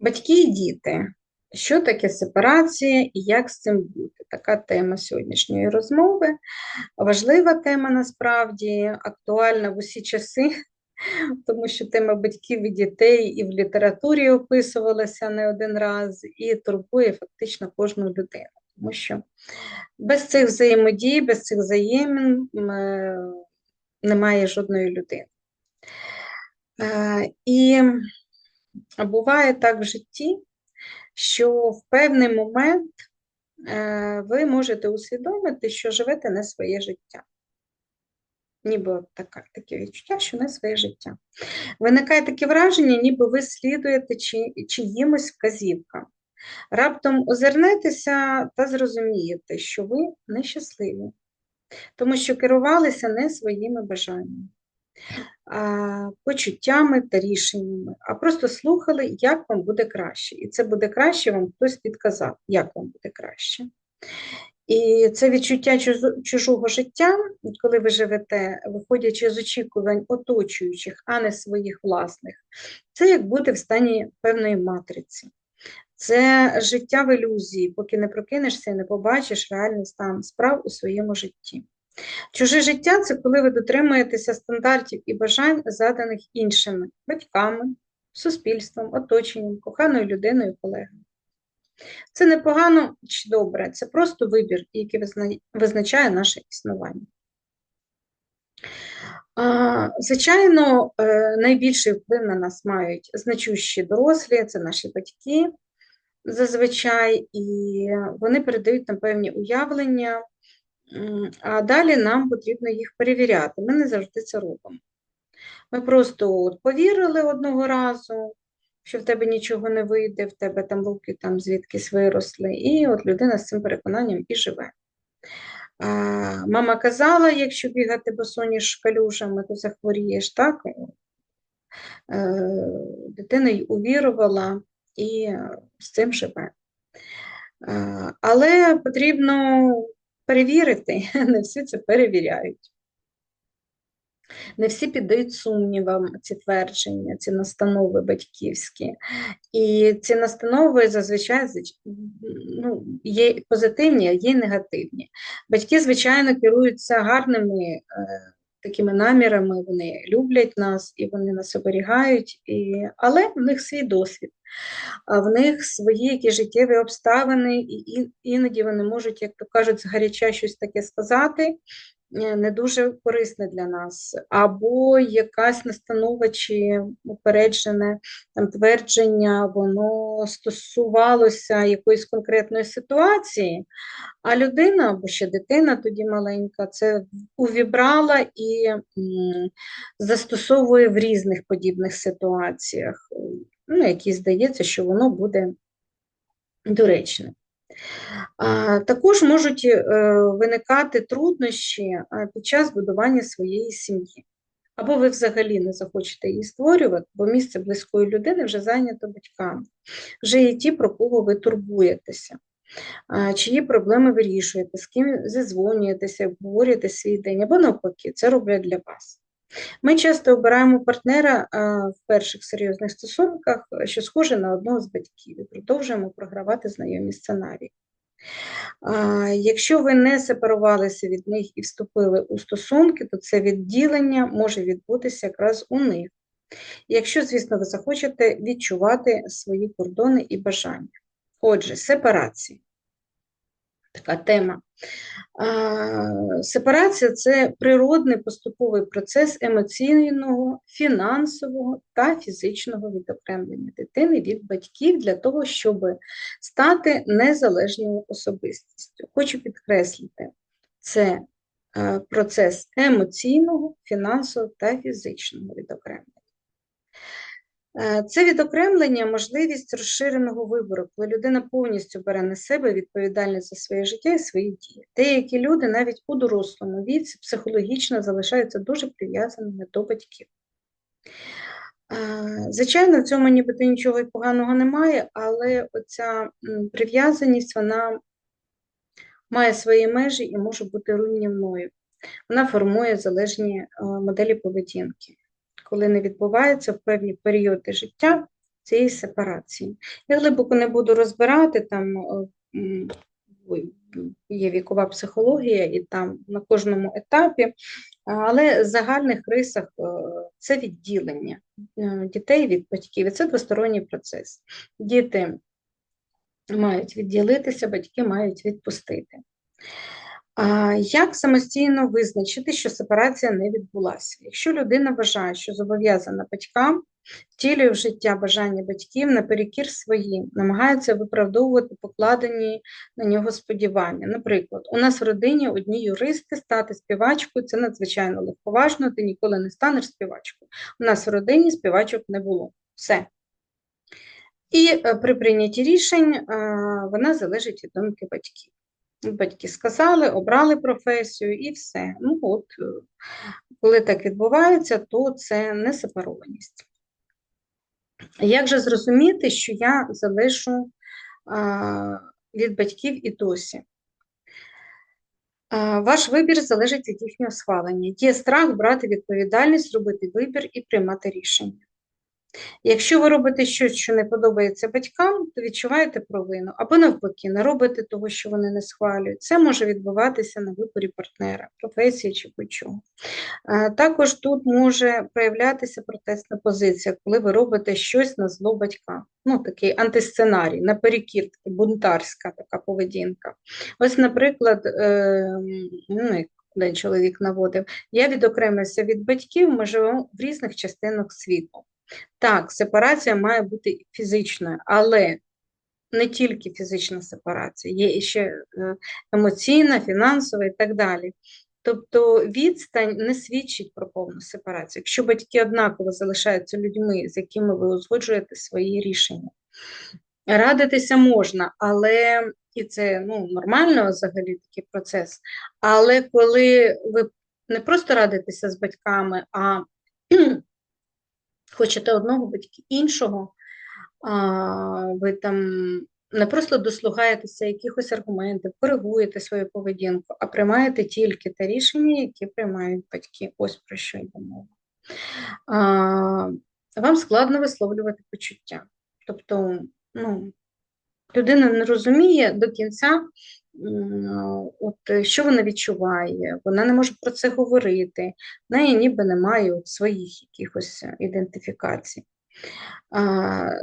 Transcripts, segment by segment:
Батьки і діти. Що таке сепарація і як з цим бути? Така тема сьогоднішньої розмови. Важлива тема насправді, актуальна в усі часи, тому що тема батьків і дітей і в літературі описувалася не один раз, і турбує фактично кожну людину. Тому що без цих взаємодій, без цих взаємин е, немає жодної людини. Е, І буває так в житті, що в певний момент е, ви можете усвідомити, що живете не своє життя. Ніби така, таке відчуття, що не своє життя. Виникає таке враження, ніби ви слідуєте чи, чиїмось вказівкам. Раптом озирнетеся та зрозумієте, що ви нещасливі, тому що керувалися не своїми бажаннями почуттями та рішеннями, а просто слухали, як вам буде краще. І це буде краще, вам хтось підказав, як вам буде краще. І це відчуття чужого життя, коли ви живете, виходячи з очікувань оточуючих, а не своїх власних, це як бути в стані певної матриці. Це життя в ілюзії, поки не прокинешся і не побачиш реальний стан справ у своєму житті. Чуже життя це коли ви дотримуєтеся стандартів і бажань, заданих іншими батьками, суспільством, оточенням, коханою людиною, колегами. Це не погано чи добре, це просто вибір, який визначає наше існування. Звичайно, е, найбільший вплив на нас мають значущі дорослі, це наші батьки зазвичай, і вони передають нам певні уявлення а далі нам потрібно їх перевіряти. Ми не завжди це робимо. Ми просто от повірили одного разу, що в тебе нічого не вийде, в тебе там руки там звідкись виросли, і от людина з цим переконанням і живе. А, Мама казала, якщо бігати босоніж калюжами, то захворієш, так? Е, дитина й увірувала і з цим живе. Е, але потрібно перевірити, не всі це перевіряють. Не всі піддають сумнівам ці твердження, ці настанови батьківські. І ці настанови зазвичай ну, є позитивні, а є негативні. Батьки, звичайно, керуються гарними е, такими намірами, вони люблять нас і вони нас оберігають, і... але в них свій досвід. А в них свої якісь життєві обставини, і іноді вони можуть, як то кажуть, згаряча щось таке сказати, не дуже корисне для нас, або якась настанова чи упереджене там, твердження, воно стосувалося якоїсь конкретної ситуації, а людина, або ще дитина тоді маленька, це увібрала і м, застосовує в різних подібних ситуаціях ну, якій здається, що воно буде доречне. Також можуть е, виникати труднощі під час будування своєї сім'ї. Або ви взагалі не захочете її створювати, бо місце близької людини вже зайнято батьками. Вже є ті, про кого ви турбуєтеся, чиї проблеми вирішуєте, з ким зізвонюєтеся, обговорюєте свій день, або навпаки, це роблять для вас. Ми часто обираємо партнера в перших серйозних стосунках, що схоже на одного з батьків, і продовжуємо програвати знайомі сценарії. Якщо ви не сепарувалися від них і вступили у стосунки, то це відділення може відбутися якраз у них. Якщо, звісно, ви захочете відчувати свої кордони і бажання. Отже, сепарація така тема. Сепарація це природний поступовий процес емоційного, фінансового та фізичного відокремлення дитини від батьків для того, щоб стати незалежною особистістю. Хочу підкреслити, це процес емоційного, фінансового та фізичного відокремлення. Е, це відокремлення, можливість розширеного вибору, коли людина повністю бере на себе відповідальність за своє життя і свої дії. Деякі люди навіть у дорослому віці психологічно залишаються дуже прив'язаними до батьків. Е, звичайно, в цьому нібито нічого поганого немає, але оця прив'язаність вона має свої межі і може бути руйнівною. Вона формує залежні е, моделі поведінки коли не відбувається в певні періоди життя, цієї сепарації. Я глибоко не буду розбирати, там е, є вікова психологія, і там на кожному етапі, але в загальних рисах е, це відділення е, дітей від батьків, і це двосторонній процес. Діти мають відділитися, батьки мають відпустити. Як самостійно визначити, що сепарація не відбулася? Якщо людина вважає, що зобов'язана батькам, втілює в життя бажання батьків наперекір своїм, намагається виправдовувати покладені на нього сподівання. Наприклад, у нас в родині одні юристи стати співачкою це надзвичайно легковажно, ти ніколи не станеш співачкою. У нас в родині співачок не було. Все. І е, при прийнятті рішень вона залежить від думки батьків. Батьки сказали, обрали професію і все. Ну от, е, Коли так відбувається, то це не сепарованість. Як же зрозуміти, що я залишу від батьків і досі? Ваш вибір залежить від їхнього схвалення. Є страх брати відповідальність, робити вибір і приймати рішення. Якщо ви робите щось, що не подобається батькам, то відчуваєте провину, або навпаки, не робите того, що вони не схвалюють. Це може відбуватися на виборі партнера, професії чи будь-чого. Також тут може проявлятися протестна позиція, коли ви робите щось на зло батькам. Ну, такий антисценарій, наперекір, така бунтарська така поведінка. Ось, наприклад, е, ну, один чоловік наводив, я відокремився від батьків, ми живемо в різних частинах світу. Так, сепарація має бути фізичною, але не тільки фізична сепарація, є ще е, емоційна, фінансова і так далі. Тобто відстань не свідчить про повну сепарацію, якщо батьки однаково залишаються людьми, з якими ви узгоджуєте свої рішення. Радитися можна, але і це ну, нормально взагалі такий процес. Але коли ви не просто радитеся з батьками, а хочете одного батька іншого, ви там не просто дослугаєтеся якихось аргументів, коригуєте свою поведінку, а приймаєте тільки те рішення, які приймають батьки. Ось про що йде мова. Вам складно висловлювати почуття. Тобто, ну, людина не розуміє до кінця, от, е, що вона відчуває, вона не може про це говорити, в неї ніби немає от своїх якихось ідентифікацій.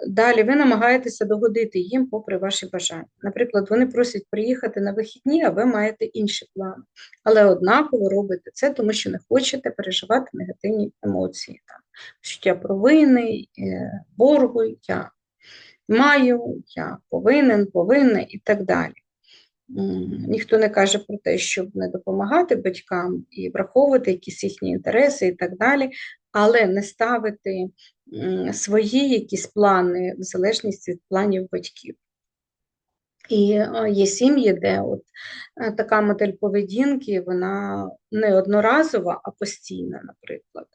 Далі ви намагаєтеся догодити їм попри ваші бажання. Наприклад, вони просять приїхати на вихідні, а ви маєте інші плани. Але однаково робите це, тому що не хочете переживати негативні емоції. Там, Почуття провини, е, боргу, я маю, я повинен, повинна і так далі. Ніхто не каже про те, щоб не допомагати батькам і враховувати якісь їхні інтереси і так далі, але не ставити свої якісь плани в залежності від планів батьків. І є сім'ї, де от е, така модель поведінки, вона не одноразова, а постійна, наприклад.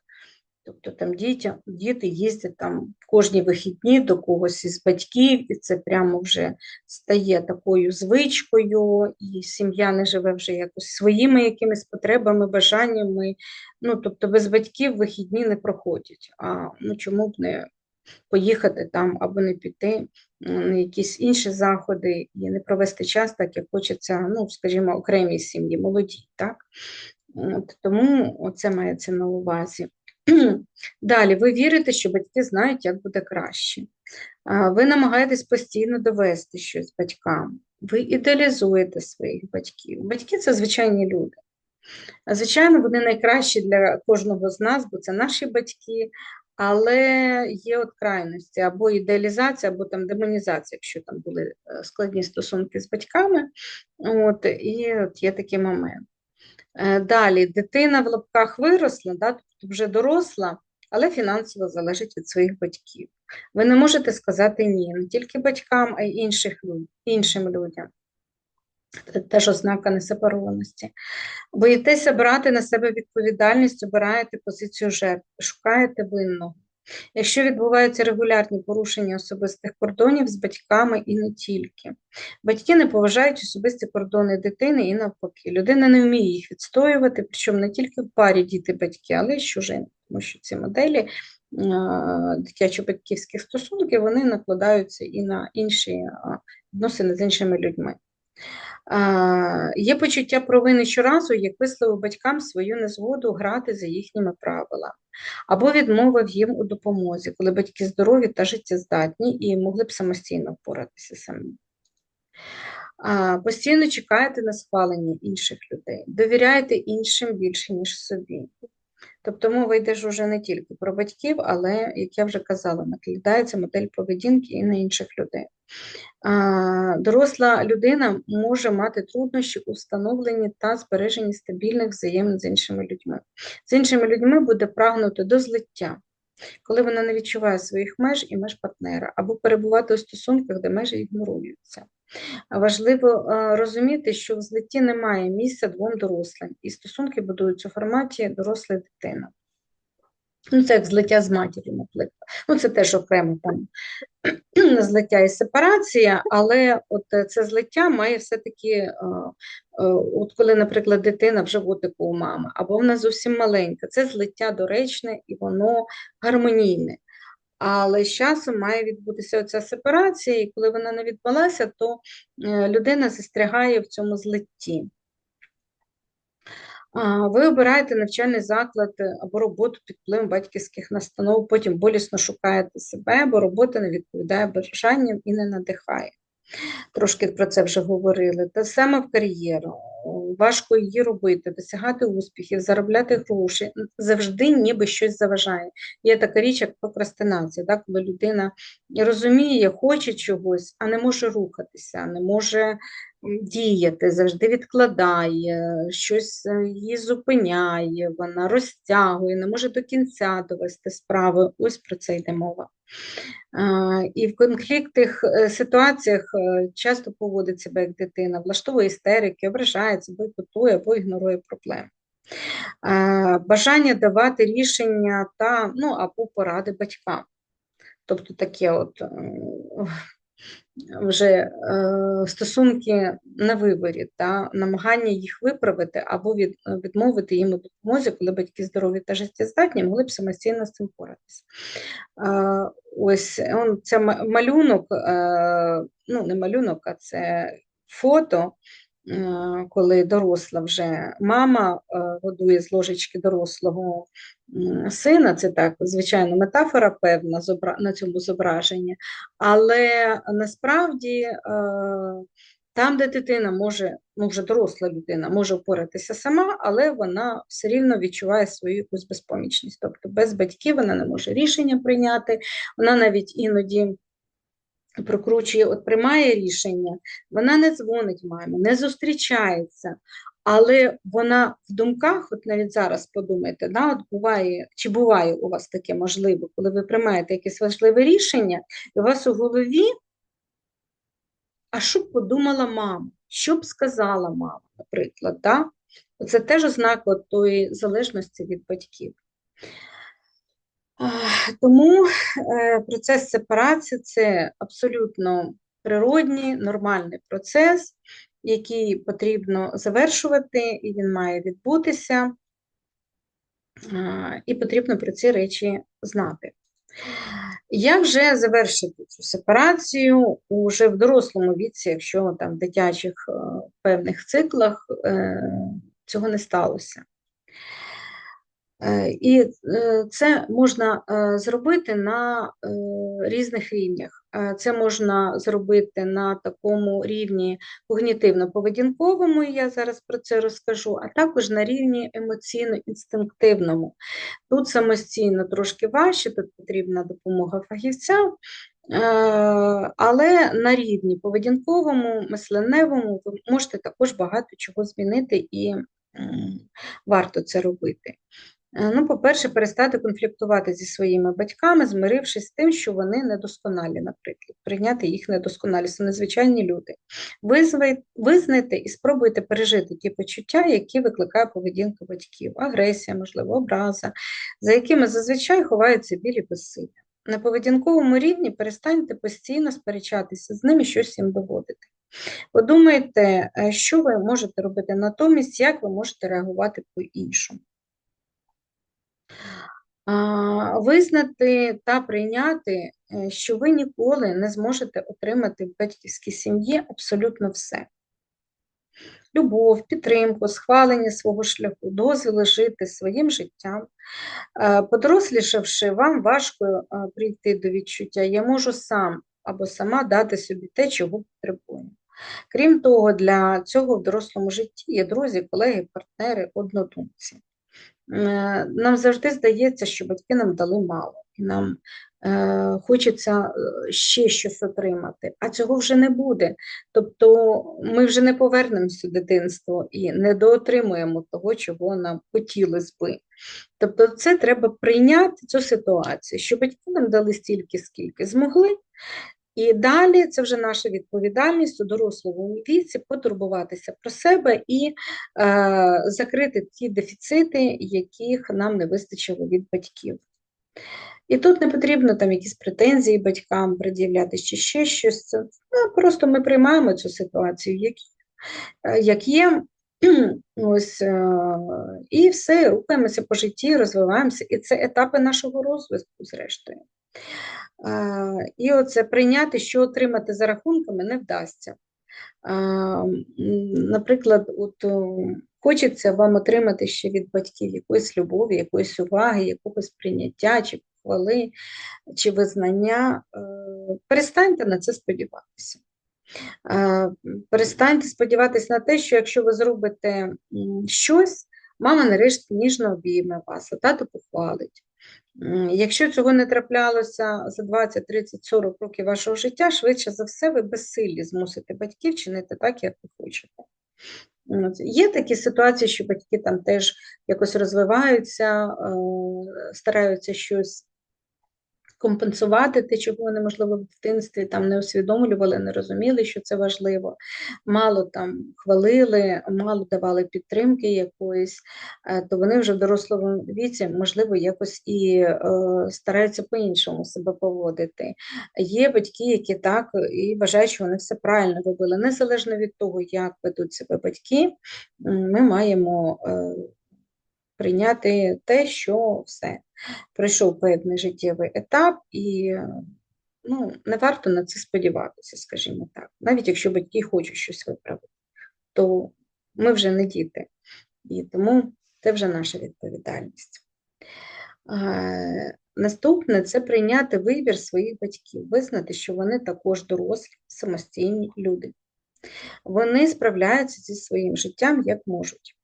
Тобто там діти, діти їздять там кожні вихідні до когось із батьків, і це прямо вже стає такою звичкою, і сім'я не живе вже якось своїми якимись потребами, бажаннями. Ну, Тобто без батьків вихідні не проходять. А ну, чому б не поїхати там або не піти на якісь інші заходи і не провести час, так як хочеться, ну, скажімо, окремій сім'ї, молоді. так? От, Тому це мається на увазі. Далі, ви вірите, що батьки знають, як буде краще. Ви намагаєтесь постійно довести щось батькам. Ви ідеалізуєте своїх батьків. Батьки це звичайні люди. Звичайно, вони найкращі для кожного з нас, бо це наші батьки, але є от крайності або ідеалізація, або там демонізація, якщо там були е, складні стосунки з батьками. От, І от є такий момент. Е, далі дитина в лапках виросла, да, вже доросла, але фінансово залежить від своїх батьків. Ви не можете сказати ні, не тільки батькам, а й інших, іншим людям. Це теж ознака несепарованості. Боїтеся брати на себе відповідальність, обираєте позицію жертви, шукаєте винного. Якщо відбуваються регулярні порушення особистих кордонів з батьками і не тільки, батьки не поважають особисті кордони дитини і навпаки. Людина не вміє їх відстоювати, причому не тільки в парі діти-батьки, але й чужини, тому що ці моделі дитячо-батьківські стосунки, вони накладаються і на інші відносини з іншими людьми. Є почуття провини щоразу, як висловив батькам свою незгоду грати за їхніми правилами, або відмовив їм у допомозі, коли батьки здорові та життєздатні і могли б самостійно впоратися самі. Постійно чекаєте на схвалення інших людей, довіряєте іншим більше, ніж собі. Тобто мова йде ж уже не тільки про батьків, але, як я вже казала, накладається модель поведінки і на інших людей. Доросла людина може мати труднощі у встановленні та збереженні стабільних взаємин з іншими людьми. З іншими людьми буде прагнути до злиття, коли вона не відчуває своїх меж і меж партнера, або перебувати у стосунках, де межі ігноруються. Важливо е, розуміти, що в злитті немає місця двом дорослим, і стосунки будуються у форматі доросла дитина. Ну, Це як злиття з матір'ю, наприклад. Ну, Це теж окремо там злиття і сепарація, але от е, це злиття має все-таки, е, от коли, наприклад, дитина в животику у мами, або вона зовсім маленька, це злиття доречне і воно гармонійне. Але з часом має відбутися оця сепарація, і коли вона не відбулася, то е, людина застрягає в цьому злитті. Ви обираєте навчальний заклад е, або роботу під впливом батьківських настанов, потім болісно шукаєте себе, бо робота не відповідає бажанням і не надихає. Трошки про це вже говорили. Те саме в кар'єру. Важко її робити, досягати успіхів, заробляти гроші, завжди ніби щось заважає. Є така річ, як прокрастинація, так? коли людина розуміє, хоче чогось, а не може рухатися, не може діяти, завжди відкладає, щось е, її зупиняє, вона розтягує, не може до кінця довести справи. Ось про це йде мова. І в конфліктних е, ситуаціях е, часто поводить себе як дитина, влаштовує істерики, ображається, бойкотує або ігнорує проблеми. Бажання давати рішення та ну, або поради батькам. Тобто таке от вже е, стосунки на виборі та намагання їх виправити або від, відмовити їм у допомозі, коли батьки здорові та життєздатні, могли б самостійно з цим поратися. Е, ось он, це малюнок, е, ну не малюнок, а це фото. Е, коли доросла вже мама е, годує з ложечки дорослого сина, це так, звичайно, метафора певна на цьому зображенні, але насправді е, там, де дитина може, ну вже доросла людина, може впоратися сама, але вона все рівно відчуває свою якусь безпомічність. Тобто без батьків вона не може рішення прийняти, вона навіть іноді прокручує, от приймає рішення, вона не дзвонить мамі, не зустрічається, але вона в думках, от навіть зараз подумайте, да, от буває, чи буває у вас таке можливо, коли ви приймаєте якесь важливе рішення, і у вас у голові, а що б подумала мама, що б сказала мама, наприклад, да? це теж ознак тої залежності від батьків. Тому е, процес сепарації це абсолютно природній, нормальний процес, який потрібно завершувати, і він має відбутися, і потрібно про ці речі знати. Як вже завершити цю сепарацію уже в дорослому віці, якщо там в дитячих е, певних циклах е, цього не сталося? Е, і е, це можна е, зробити на різних рівнях. Це можна зробити на такому рівні когнітивно-поведінковому, я зараз про це розкажу, а також на рівні емоційно-інстинктивному. Тут самостійно трошки важче, тут потрібна допомога фахівця, але на рівні поведінковому, мисленевому ви можете також багато чого змінити і варто це робити. Е, ну, по-перше, перестати конфліктувати зі своїми батьками, змирившись з тим, що вони недосконалі, наприклад, прийняти їх недосконалість, це незвичайні люди. Визнайте і спробуйте пережити ті почуття, які викликає поведінка батьків, агресія, можливо, образа, за якими зазвичай ховаються білі безсилля. На поведінковому рівні перестаньте постійно сперечатися з ними, щось їм доводити. Подумайте, е, що ви можете робити натомість, як ви можете реагувати по-іншому. Визнати та прийняти, е, що ви ніколи не зможете отримати в батьківській сім'ї абсолютно все. Любов, підтримку, схвалення свого шляху, дозвіл жити своїм життям. Е, Подорослішавши, вам важко е, прийти до відчуття, я можу сам або сама дати собі те, чого потребую. Крім того, для цього в дорослому житті є друзі, колеги, партнери, однодумці. Е, Нам завжди здається, що батьки нам дали мало, і нам е, хочеться е, ще щось отримати, а цього вже не буде. Тобто ми вже не повернемося в дитинство і не доотримуємо того, чого нам хотілося би. Тобто, це треба прийняти цю ситуацію, що батьки нам дали стільки, скільки змогли. І далі це вже наша відповідальність у дорослому віці потурбуватися про себе і е, закрити ті дефіцити, яких нам не вистачило від батьків. І тут не потрібно там якісь претензії батькам пред'являти чи ще щось. Це, ну, просто ми приймаємо цю ситуацію, як, е, як є. Ось, е, і все, рухаємося по житті, розвиваємося, і це етапи нашого розвитку, зрештою. І оце прийняти, що отримати за рахунками, не вдасться. Наприклад, от хочеться вам отримати ще від батьків якоїсь любові, якоїсь уваги, якогось прийняття, чи похвали, чи визнання. Е, Перестаньте на це сподіватися. Перестаньте сподіватися на те, що якщо ви зробите щось, мама нарешті ніжно обійме вас, а тато похвалить. Якщо цього не траплялося за 20, 30, 40 років вашого життя, швидше за все, ви безсилі змусите батьків чинити так, як ви хочете. Є такі ситуації, що батьки там теж якось розвиваються, е, стараються щось компенсувати те, чого вони, можливо, в дитинстві там не усвідомлювали, не розуміли, що це важливо. Мало там хвалили, мало давали підтримки якоїсь, е, то вони вже в дорослому віці, можливо, якось і е, стараються по-іншому себе поводити. Є батьки, які так і вважають, що вони все правильно робили. Незалежно від того, як ведуть себе батьки, ми маємо. Прийняти те, що все пройшов певний життєвий етап, і ну, не варто на це сподіватися, скажімо так. Навіть якщо батьки хочуть щось виправити, то ми вже не діти, і тому це вже наша відповідальність. Наступне це прийняти вибір своїх батьків, визнати, що вони також дорослі, самостійні люди. Вони справляються зі своїм життям як можуть.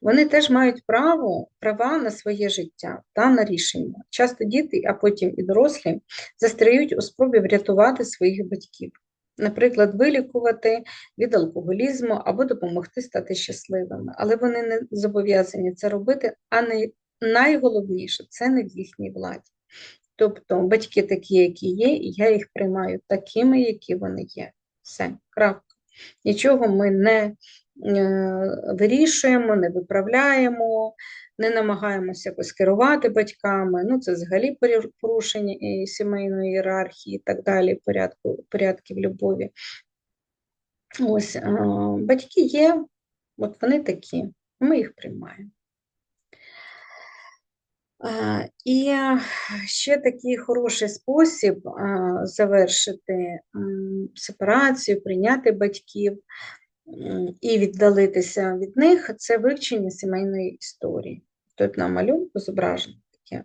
Вони теж мають право, права на своє життя та на рішення. Часто діти, а потім і дорослі, застряють у спробі врятувати своїх батьків, наприклад, вилікувати від алкоголізму або допомогти стати щасливими. Але вони не зобов'язані це робити, а не найголовніше це не в їхній владі. Тобто батьки такі, які є, і я їх приймаю такими, які вони є. Все, крапка. Нічого ми не вирішуємо, не виправляємо, не намагаємося якось керувати батьками. Ну, це взагалі порушення і сімейної ієрархії і так далі, порядку, порядків любові. Ось, е, батьки є, от вони такі, ми їх приймаємо. Е, І ще такий хороший спосіб е, завершити сепарацію, прийняти батьків і віддалитися від них це вивчення сімейної історії. Тут на малюнку зображено таке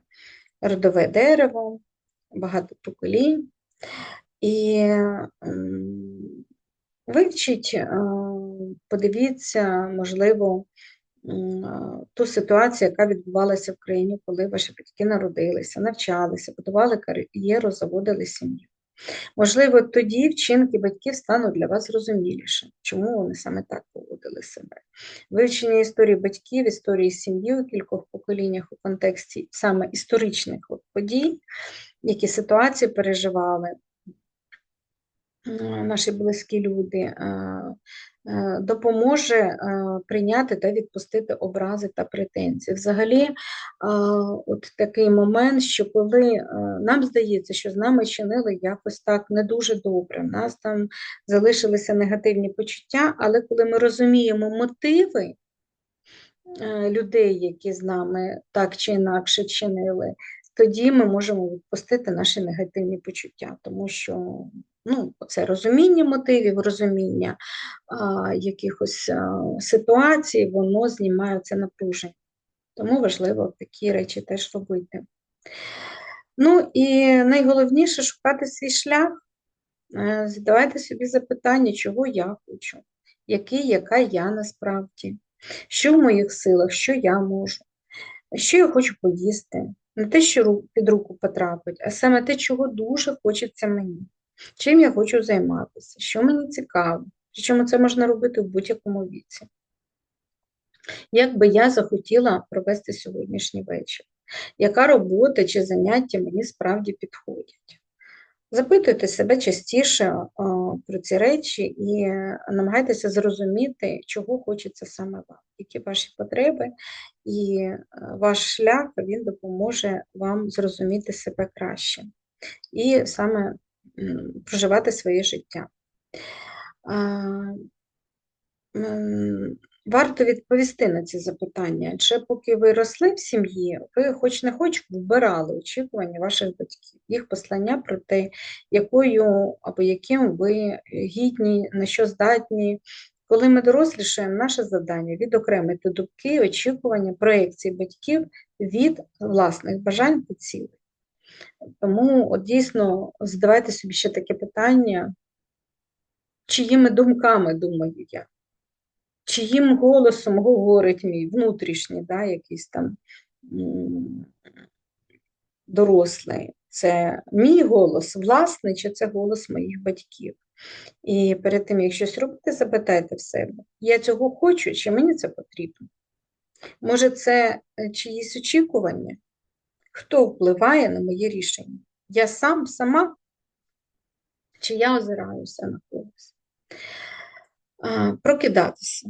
родове дерево, багато поколінь. І вивчіть, подивіться, можливо, ту ситуацію, яка відбувалася в країні, коли ваші батьки народилися, навчалися, будували кар'єру, заводили сім'ю. Можливо, тоді вчинки батьків стануть для вас зрозуміліше, чому вони саме так поводили себе. Вивчення історії батьків, історії сім'ї у кількох поколіннях у контексті саме історичних подій, які ситуації переживали наші близькі люди, допоможе е, прийняти та відпустити образи та претензії. Взагалі, е, от такий момент, що коли е, нам здається, що з нами чинили якось так не дуже добре, в нас там залишилися негативні почуття, але коли ми розуміємо мотиви е, людей, які з нами так чи інакше чинили, тоді ми можемо відпустити наші негативні почуття, тому що ну, це розуміння мотивів, розуміння а, якихось а, ситуацій, воно знімає це напруження. Тому важливо такі речі теж робити. Ну і найголовніше шукати свій шлях, Е, задавайте собі запитання, чого я хочу, який, яка я насправді, що в моїх силах, що я можу, що я хочу поїсти, не те, що під руку потрапить, а саме те, чого дуже хочеться мені, чим я хочу займатися, що мені цікаво, причому це можна робити в будь-якому віці. Як би я захотіла провести сьогоднішній вечір? Яка робота чи заняття мені справді підходять? Запитуйте себе частіше про ці речі і намагайтеся зрозуміти, чого хочеться саме вам, які ваші потреби, і ваш шлях він допоможе вам зрозуміти себе краще і саме проживати своє життя. Варто відповісти на ці запитання, адже поки ви росли в сім'ї, ви хоч не хоч вбирали очікування ваших батьків, їх послання про те, якою або яким ви гідні, на що здатні. Коли ми дорослішаємо, наше завдання відокремити думки, очікування, проекції батьків від власних бажань та цілей. Тому от дійсно задавайте собі ще таке питання, чиїми думками думаю я чиїм голосом говорить мій внутрішній, да, якийсь там дорослий. Це мій голос власний, чи це голос моїх батьків. І перед тим, як щось робити, запитайте в себе, я цього хочу, чи мені це потрібно? Може, це е, чиїсь очікування? Хто впливає на моє рішення? Я сам, сама, чи я озираюся на когось? Прокидатися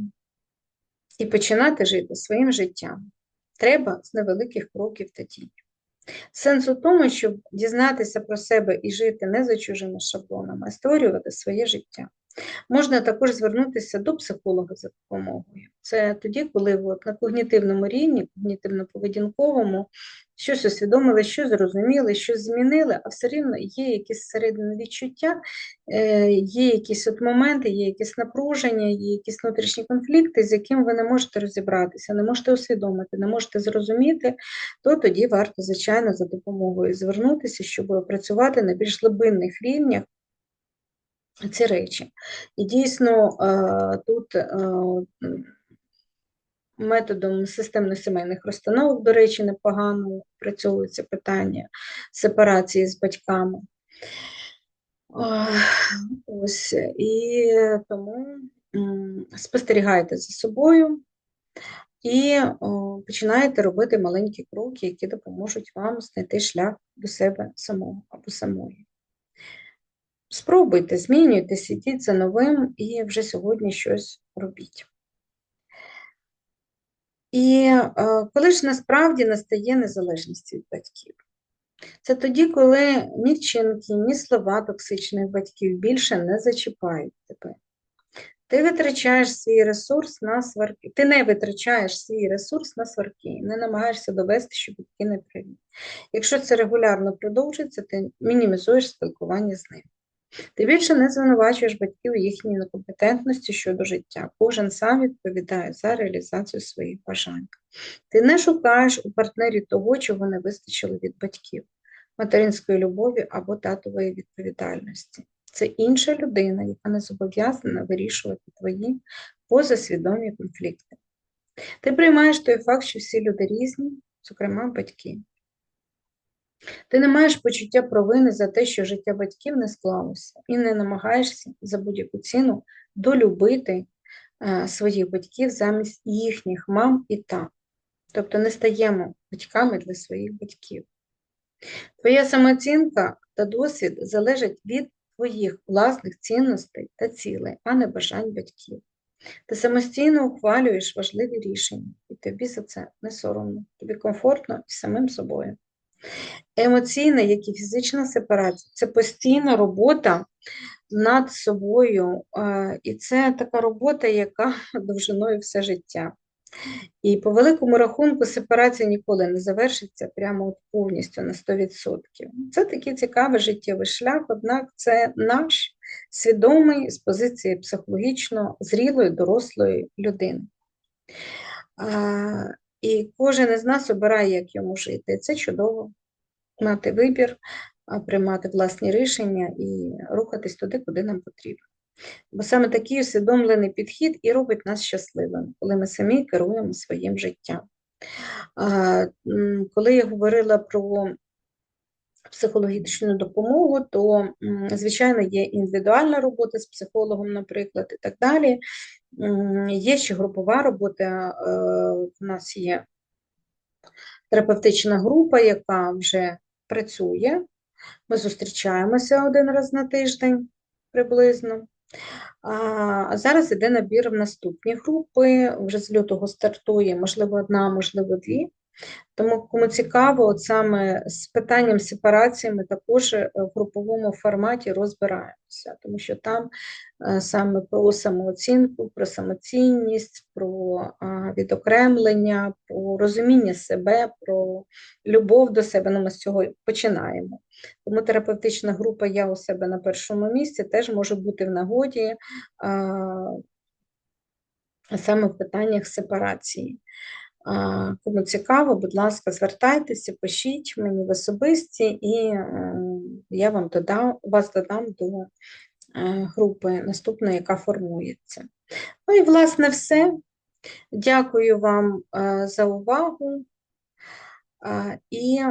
і починати жити своїм життям. Треба з невеликих кроків та дій. Сенс у тому, щоб дізнатися про себе і жити не за чужими шаблонами, а створювати своє життя. Можна також звернутися до психолога за допомогою. Це тоді, коли от на когнітивному рівні, когнітивно-поведінковому, щось усвідомили, що зрозуміли, щось змінили, а все рівно є якісь середини відчуття, е, є якісь от моменти, є якісь напруження, є якісь внутрішні конфлікти, з якими ви не можете розібратися, не можете усвідомити, не можете зрозуміти, то тоді варто, звичайно, за допомогою звернутися, щоб працювати на більш глибинних рівнях ці речі. І дійсно е, тут е, методом системно сімейних розстановок, до речі, непогано працьовується питання сепарації з батьками. Ось, І тому спостерігайте за собою і починаєте робити маленькі кроки, які допоможуть вам знайти шлях до себе самого або самої. Спробуйте, змінюйте, сидіть за новим і вже сьогодні щось робіть. І е, коли ж насправді настає незалежність від батьків? Це тоді, коли ні вчинки, ні слова токсичних батьків більше не зачіпають тебе. Ти витрачаєш свій ресурс на сварки. Ти не витрачаєш свій ресурс на сварки, не намагаєшся довести, що батьки не праві. Якщо це регулярно продовжується, ти мінімізуєш спілкування з ним. Ти більше не звинувачуєш батьків їхній некомпетентності щодо життя. Кожен сам відповідає за реалізацію своїх бажань. Ти не шукаєш у партнері того, чого не вистачило від батьків, материнської любові або татової відповідальності. Це інша людина, яка не зобов'язана вирішувати твої позасвідомі конфлікти. Ти приймаєш той факт, що всі люди різні, зокрема батьки. Ти не маєш почуття провини за те, що життя батьків не склалося, і не намагаєшся за будь-яку ціну долюбити е, своїх батьків замість їхніх мам і тат. Тобто не стаємо батьками для своїх батьків. Твоя самооцінка та досвід залежать від твоїх власних цінностей та цілей, а не бажань батьків. Ти самостійно ухвалюєш важливі рішення, і тобі за це не соромно, тобі комфортно і самим собою. Емоційна, як і фізична сепарація це постійна робота над собою. І це така робота, яка довжиною все життя. І по великому рахунку сепарація ніколи не завершиться прямо повністю на 100%. Це такий цікавий життєвий шлях, однак це наш свідомий з позиції психологічно зрілої, дорослої людини. І кожен із нас обирає, як йому жити. Це чудово мати вибір, приймати власні рішення і рухатись туди, куди нам потрібно. Бо саме такий усвідомлений підхід і робить нас щасливими, коли ми самі керуємо своїм життям. Коли я говорила про психологічну допомогу, то, звичайно, є індивідуальна робота з психологом, наприклад, і так далі. Є ще групова робота, у в нас є терапевтична група, яка вже працює. Ми зустрічаємося один раз на тиждень приблизно. А зараз іде набір в наступні групи. Вже з лютого стартує, можливо, одна, можливо, дві. Тому, кому цікаво, от саме з питанням сепарації ми також е, в груповому форматі розбираємося, тому що там е, саме про самооцінку, про самоцінність, про відокремлення, про розуміння себе, про любов до себе. Ну, ми з цього починаємо. Тому терапевтична група Я у себе на першому місці теж може бути в нагоді саме в питаннях сепарації. Кому цікаво, будь ласка, звертайтеся, пишіть мені в особисті, і е, я вам додам, вас додам до е, групи наступної, яка формується. Ну і, власне, все. Дякую вам е, за увагу. І